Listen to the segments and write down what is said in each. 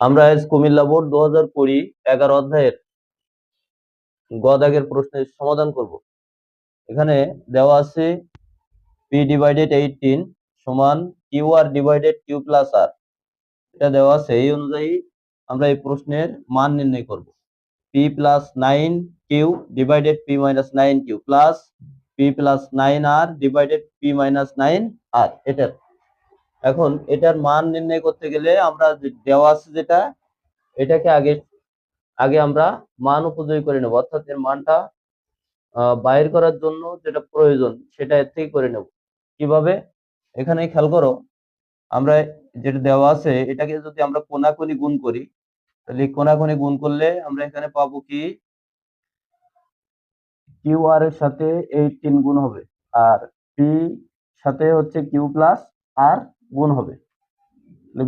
আমরা আজ কুমিল্লা বোর্ড দু হাজার কুড়ি এগারো অধ্যায়ের গদাগের প্রশ্নের সমাধান করব। এখানে দেওয়া আছে পি ডিভাইডেড এইটিন সমান Q R divided Q plus R এটা দেওয়া আছে, এই অনুযায়ী আমরা এই প্রশ্নের মান নির্ণয় করব। P plus nine Q divided P minus nine Q plus P plus nine R divided P minus nine R এটার এখন এটার মান নির্ণয় করতে গেলে আমরা দেওয়া আছে যেটা, এটাকে আগে আগে আমরা মান উপযোগী করে নেব। অর্থাৎ এর মানটা বাইর করার জন্য যেটা প্রয়োজন সেটা এর থেকে করে নেব। কীভাবে? এখানে খেয়াল করো, আমরা যেটা দেওয়া আছে, এটাকে যদি আমরা কোনাকুনি গুণ করি, তাহলে কোনাকুনি গুণ করলে আমরা এখানে পাবো কি? কিউ আর এর সাথে এই তিন গুণ হবে। আর পি সাথে হচ্ছে কিউ প্লাস আর গুণ হবে।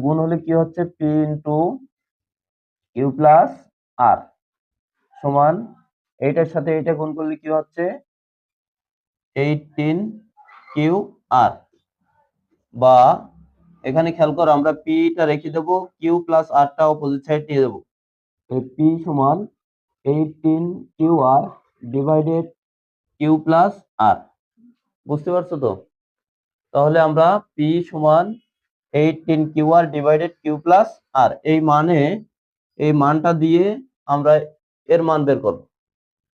গুণ হলে কি হচ্ছে? P into Q plus R সমান এইটার সাথে এইটা গুণ করলে কি হচ্ছে? এইটিন কিউ আর বা এখানে খেয়াল করো, আমরা পিটা রেখে দেবো কিউ প্লাস আরটা অপোজিট সাইড নিয়ে দেবো। পি সমান eighteen Q R divided Q plus R বুঝতে পারছ তো? তাহলে আমরা পি সমান eighteen Q R divided Q plus R এই মানে এই মানটা দিয়ে আমরা এর মান বের করব।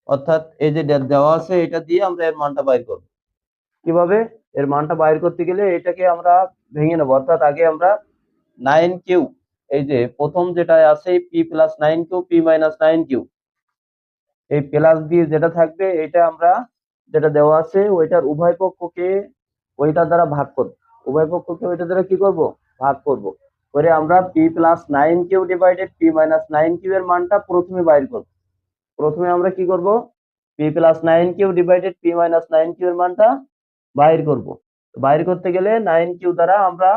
অর্থাৎ এই যে দেওয়া আছে, এটা দিয়ে আমরা এর মানটা বাইর করব। কীভাবে? এর মানটা বাইর করতে গেলে এটাকে আমরা ভেঙে নেব। অর্থাৎ আগে আমরা নাইন কিউ এই যে প্রথম যেটা আছে P plus nine Q P minus nine Q এই প্লাস দিয়ে যেটা থাকবে, এটা আমরা যেটা দেওয়া আছে, ওইটার উভয় পক্ষকে ওইটা দ্বারা ভাগ করব। উভয় পক্ষকে ওইটা দ্বারা কি করব? ভাগ করব। করে আমরা P plus nine Q divided P minus nine Q এর মানটা প্রথমে বাইর করব। প্রথমে আমরা কি করব? P plus nine Q divided P minus nine Q এর মানটা বাইর করব। বাইর করতে গেলে নাইন কিউ দ্বারা আমরা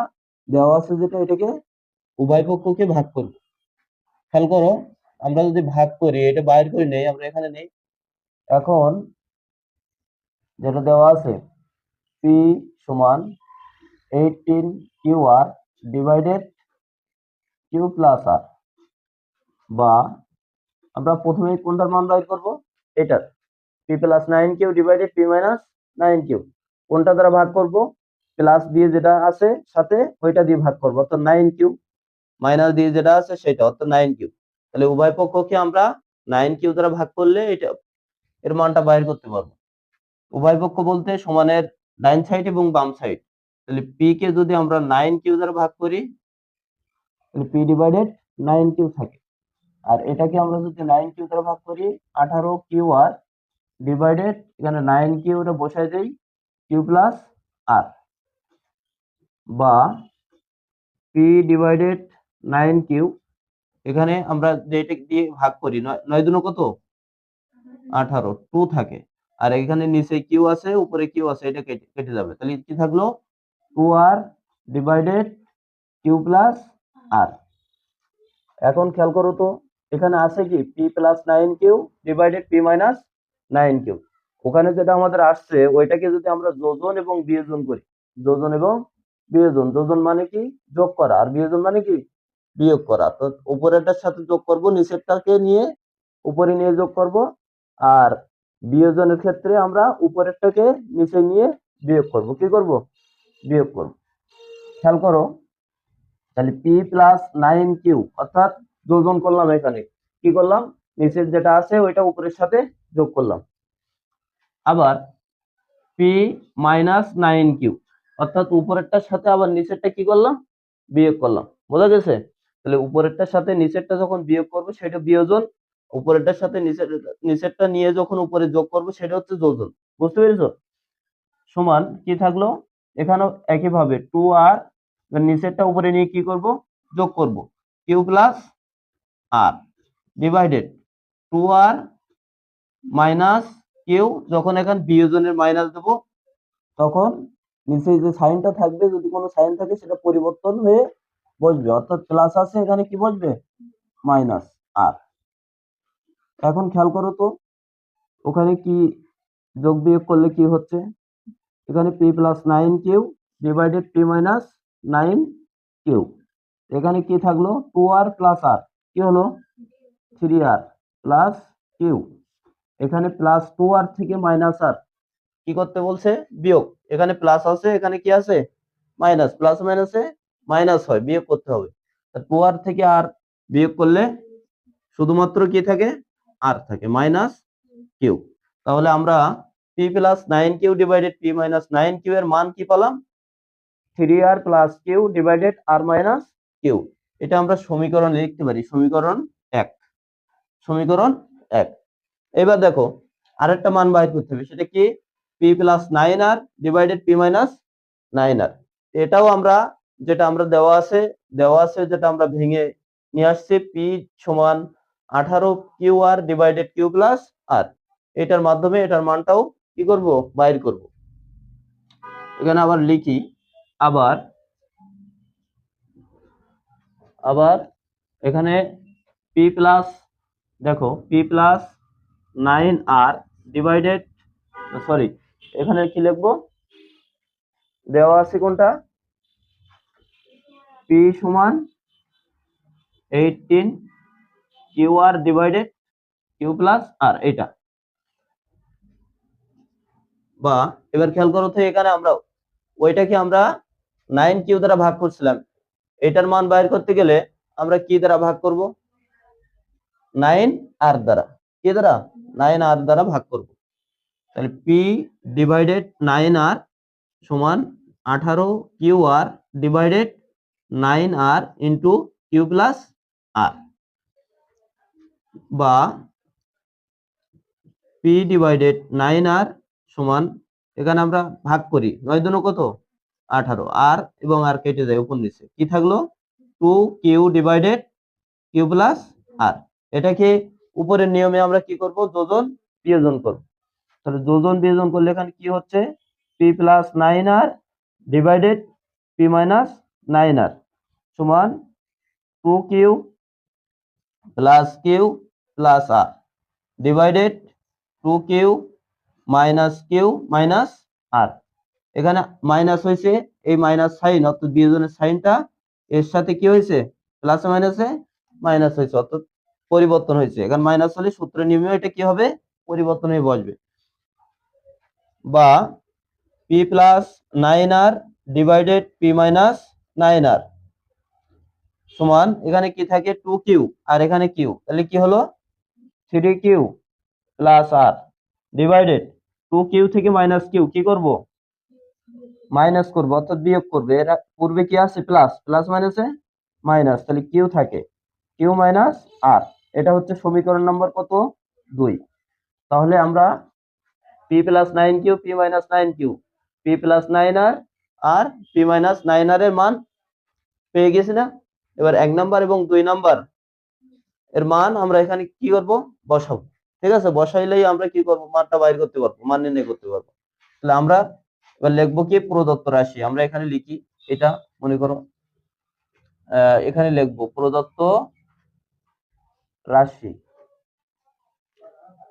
দেওয়া আছে যেটা, এটাকে উভয় পক্ষকে ভাগ করব। খেয়াল করো, আমরা যদি ভাগ করি, এটা বাইর করে নেই, আমরা এখানে নেই। এখন যেটা দেওয়া আছে পি সমান eighteen Q R divided Q plus R বা আমরা প্রথমে কোনটার মান বাইর করব? এটার। P plus nine Q divided P minus nine Q কোনটা দ্বারা ভাগ করব? প্লাস দিয়ে যেটা আছে সাথে ওইটা দিয়ে ভাগ করব। অর্থাৎ নাইন কিউ মাইনাস দিয়ে যেটা আছে সেটা, অর্থাৎ নাইন কিউ তাহলে উভয় পক্ষকে আমরা নাইন কিউ দ্বারা ভাগ করলে এটা, এর মানটা বাইর করতে পারব। উভয় পক্ষ বলতে সমানের ডাইন সাইড এবং বাম সাইড তাহলে পি কে যদি আমরা নাইন কিউ দ্বারা ভাগ করি, তাহলে পি ডিভাইডেড নাইন কিউ থাকে। আর এটাকে আমরা যদি নাইন কিউ দ্বারা ভাগ করি, আঠারো কিউ আর ডিভাইডেড এখানে নাইন কিউটা বসাই দেই কিউ প্লাস আর বা পি ডিভাইডেড নাইন কিউ এখানে আমরা যেটা দিয়ে ভাগ করি, নয় নয় দুনো কত? আঠারো টু থাকে। আর এখানে নিচে কিউ আছে, উপরে কিউ আছে, এটা কেটে যাবে। তাহলে কি থাকল? Two R divided Q plus R এখন খেয়াল করো তো, এখানে আছে কি? P plus nine Q divided P minus nine Q ওখানে যেটা আমাদের আসছে, ওইটাকে যদি আমরা যোজন এবং বিয়োজন করি, যোজন এবং বিয়োজন। যোজন মানে কি? যোগ করা। আর বিয়োজন মানে কি? বিয়োগ করা। তো উপরেরটার সাথে যোগ করব, নিচেরটাকে নিয়ে উপরে নিয়ে যোগ করব। আর বিয়োজনের ক্ষেত্রে আমরা উপরেরটাকে নিচে নিয়ে বিয়োগ করব। কি করব? বিয়োগ করব। খেয়াল করো, তাহলে পি প্লাস নাইন কিউ অর্থাৎ যোজন করলাম এখানে। কি করলাম? নিচের যেটা আছে ওইটা উপরের সাথে যোগ করলাম। আবার পি মাইনাস নাইন কিউ অর্থাৎ উপরেরটার সাথে আবার নিচেরটা কি করলাম? বিয়োগ করলাম। বোঝা গেছে? তাহলে উপরেরটার সাথে নিচেরটা যখন বিয়োগ করব, সেটা বিয়োজন উপরেরটার সাথে নিচের, নিচেরটা নিয়ে যখন উপরে যোগ করব সেটা হচ্ছে যোজন। বুঝতে পেরেছ? সমান কি থাকল? এখানেও একইভাবে টু আর নিচেরটা উপরে নিয়ে কি করব? যোগ করব। Q plus R divided two R minus Q যখন এখানে বিয়োজনের মাইনাস দেবো, তখন নিচে যে সাইনটা থাকবে, যদি কোনো সাইন থাকে সেটা পরিবর্তন হয়ে বসবে। অর্থাৎ প্লাস আছে এখানে কি বসবে? মাইনাস আর এখন খেয়াল করো তো, ওখানে কি যোগ বিয়োগ করলে কি হচ্ছে? এখানে P plus nine Q divided P minus nine Q এখানে কি থাকল? টু আর প্লাস আর কি হলো? থ্রি আর প্লাস কিউ এখানে প্লাস টু আর থেকে মাইনাস আর কি করতে বলছে? বিয়োগ। এখানে প্লাস আছে, এখানে কি আছে? মাইনাস প্লাস মাইনাসে মাইনাস হয়, বিয়োগ করতে হবে। টু আর থেকে আর বিয়োগ করলে শুধুমাত্র কি থাকে? আর থাকে মাইনাস কিউ তাহলে আমরা P plus nine Q divided P minus nine Q এর মান কি পেলাম? Three R plus Q divided R minus Q এটা আমরা সমীকরণ লিখতে পারি সমীকরণ এক। সমীকরণ এক। এবার দেখো আরেকটা মান বাইর করতে হবে সেটা কি? P plus nine R divided P minus nine R এটাও আমরা যেটা আমরা দেওয়া আছে দেওয়া আছে যেটা আমরা ভেঙে নিয়ে আসছি পি সমান আঠারো Q R divided Q plus R এটার মাধ্যমে এটার মানটাও কি করব? বাইর করব। এখানে আবার লিখি, আবার আবার এখানে পি প্লাস দেখো P plus nine R divided sorry এখানে কি লিখব? দেওয়া আছে কোনটা? পি সমান eighteen Q R divided Q plus R এটা। বা এবার খেয়াল করো তো এখানে আমরা ওইটাকে আমরা নাইন কিউ দ্বারা ভাগ করছিলাম। এটার মান বাইর করতে গেলে আমরা কি দ্বারা ভাগ করব? নাইন আর দ্বারা। কি দ্বারা? নাইন আর দ্বারা ভাগ করব। তাহলে পি ডিভাইডেড নাইন আর সমান আঠারো Q R divided nine R into Q plus R বা পি ডিভাইডেড নাইন আর সমান, এখানে আমরা ভাগ করি, নয় দুনো কত? আঠারো। আর এবং আর কেটে যায় উপর নিচে। কি থাকল? Two Q divided Q plus R এটাকে উপরের নিয়মে আমরা কি করব? যোজন, বিয়োজন করব। তাহলে যোজন, বিয়োজন করলে এখানে কি হচ্ছে? P plus nine R divided P minus nine R সমান two Q plus Q plus R divided two Q minus Q minus R এখানে মাইনাস হয়েছে, এই মাইনাস সাইন অর্থাৎ বিয়োজনের সাইনটা, এর সাথে কি হয়েছে? প্লাস মাইনাসে মাইনাস হয়েছে, অর্থাৎ পরিবর্তন হয়েছে। এখানে মাইনাস হলে সূত্র নিয়মে এটা কি হবে? পরিবর্তন হয়ে বসবে। বা P plus nine R divided P minus nine R সমান, এখানে কি থাকে? টু কিউ আর এখানে কিউ তাহলে কি হলো? Three Q plus R divided two Q থেকে মাইনাস কিউ কি করব? মাইনাস করব, অর্থাৎ বিয়োগ করবে। এর পূর্বে কি আছে? প্লাস প্লাস মাইনাসে মাইনাস তাহলে কিউ থাকে। কিউ মাইনাস আর এটা হচ্ছে সমীকরণ নম্বর কত? দুই। তাহলে আমরা P plus nine Q P minus nine Q P plus nine R R P minus nine R এর মান পেয়ে গেছি না? এবার এক নাম্বার এবং দুই নাম্বার এর মান আমরা এখানে কি করব? বসাবো। ঠিক আছে? বসাইলেই আমরা কি করব? মানটা বাইর করতে পারব, মান নির্ণয় করতে পারব। তাহলে আমরা এবার লিখব কি? প্রদত্ত রাশি। আমরা এখানে লিখি, এটা মনে করো এখানে লিখব, প্রদত্ত রাশি।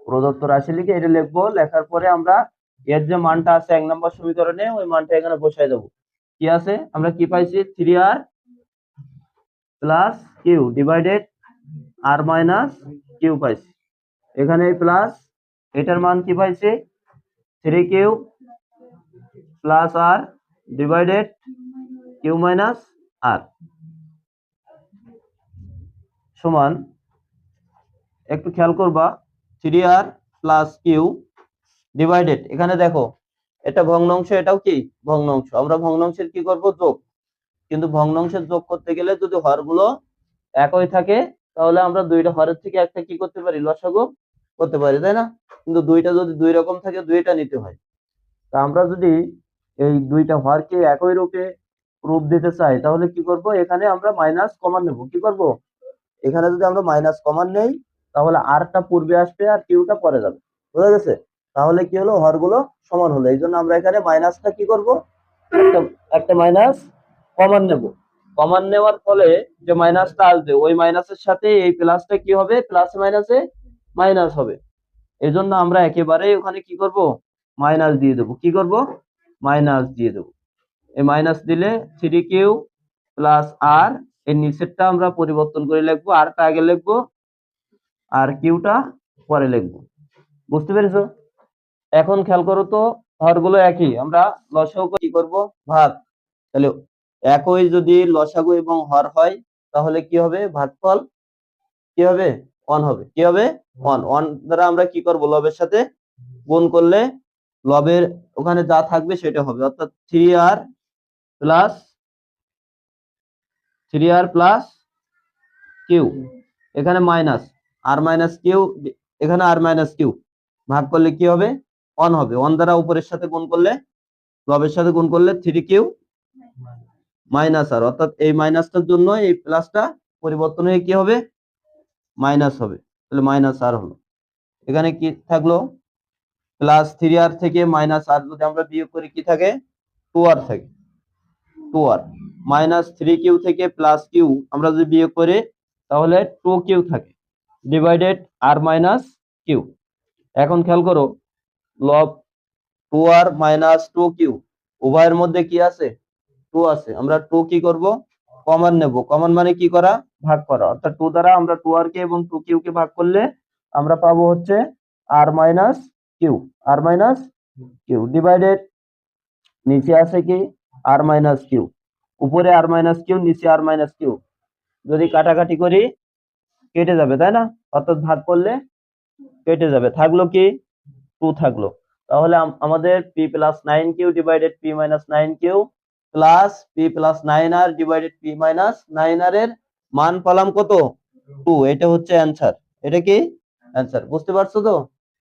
প্রদত্ত রাশি লিখে এটা লিখব, লেখার পরে আমরা এর যে মানটা আছে এক নম্বর সমীকরণে, ওই মানটা এখানে বসাই দেবো। কি আছে? আমরা কি পাইছি? Three R plus Q divided R minus Q পাইছি। এখানে প্লাস এটার মান কি পাইছি? Three Q plus R divided Q minus R সমান, একটু খেয়াল করবা three R plus Q divided এখানে দেখো, এটা ভগ্নাংশ, এটাও কি? ভগ্নাংশ। আমরা ভগ্নাংশের কি করব? যোগ। কিন্তু ভগ্নাংশের যোগ করতে গেলে যদি হরগুলো একই থাকে তাহলে আমরা দুইটা হরের থেকে একটা কি করতে পারি? লসাগু করতে পারি, তাই না? কিন্তু দুইটা যদি দুই রকম থাকে, দুইটা নিতে হয়। তা আমরা যদি এই দুইটা হরকে একই রূপে রূপ দিতে চাই, তাহলে কি করব? এখানে আমরা মাইনাস কমান নেব। কি করব? এখানে যদি আমরা মাইনাস কমান নেই, তাহলে আরটা পূর্বে আসবে আর কিউটা পরে যাবে। বুঝা গেছে? তাহলে কি হলো? হরগুলো সমান হলো। এই জন্য আমরা এখানে মাইনাসটা কি করব? একটা একটা মাইনাস কমান নেব। কমান নেওয়ার ফলে যে মাইনাসটা আসবে, ওই মাইনাসের সাথে এই প্লাসটা কি হবে? প্লাস মাইনাসে মাইনাস হবে। এই জন্য আমরা একেবারে ওখানে কি করব? মাইনাস দিয়ে দেবো। কি করব? মাইনাস দিয়ে দেবো। এই মাইনাস দিলে থ্রি কিউ প্লাস আর এর নিচেরটা আমরা পরিবর্তন করে লিখব। আরটা আগে লিখব, আর কিউটা পরে লিখব। বুঝতে পেরেছ? এখন খেয়াল করো তো হরগুলো একই। আমরা লসাগু কি করব? ভাগ। তাহলে একই যদি লসাগু এবং হর হয়, তাহলে কি হবে? ভাগফল কি হবে? অন হবে। কি হবে? অন অন দ্বারা আমরা কি করব? লবের সাথে গুণ করলে লবের ওখানে যা থাকবে সেটা হবে। অর্থাৎ three R plus three R plus Q এখানে মাইনাস আর মাইনাস কিউ এখানে আর মাইনাস কিউ ভাগ করলে কি হবে? অন হবে। অন দ্বারা উপরের সাথে গুণ করলে, লবের সাথে গুণ করলে থ্রি কিউ মাইনাস আর, অর্থাৎ এই মাইনাসটার জন্য এই প্লাসটা পরিবর্তন হয়ে কি হবে? মাইনাস হবে। তাহলে মাইনাস আর হলো। এখানে কি থাকল? প্লাস থ্রি আর থেকে মাইনাস আর যদি আমরা বিয়োগ করি, কি থাকে? টু আর থাকে। Two R. Minus three Q থেকে প্লাস কিউ আমরা যদি বিয়োগ করি, তাহলে টু কিউ থাকে। Divided R minus Q. এখন খেয়াল করো, লব two R minus two Q. উভয়ের মধ্যে কি আছে? টু আছে। আমরা টু কি করব? কমন নেব। কমন মানে কি করা? ভাগ করা। অর্থাৎ টু দ্বারা আমরা টু আর কে এবং টু কিউ কে ভাগ করলে আমরা পাবো হচ্ছে R minus Q R minus Q divided নিচে আছে কি? আর মাইনাস কিউ উপরে আর মাইনাস কিউ নিচে আর মাইনাস কিউ যদি কাটাকাটি করি, কেটে যাবে, তাই না? অর্থাৎ ভাগ করলে কেটে যাবে। থাকল কি? টু থাকল। তাহলে আমাদের P plus nine Q divided P minus nine Q plus P plus nine R divided P minus nine R এর মান পেলাম কত? টু। এটা হচ্ছে অ্যান্সার। এটা কি? অ্যান্সার। বুঝতে পারছ তো?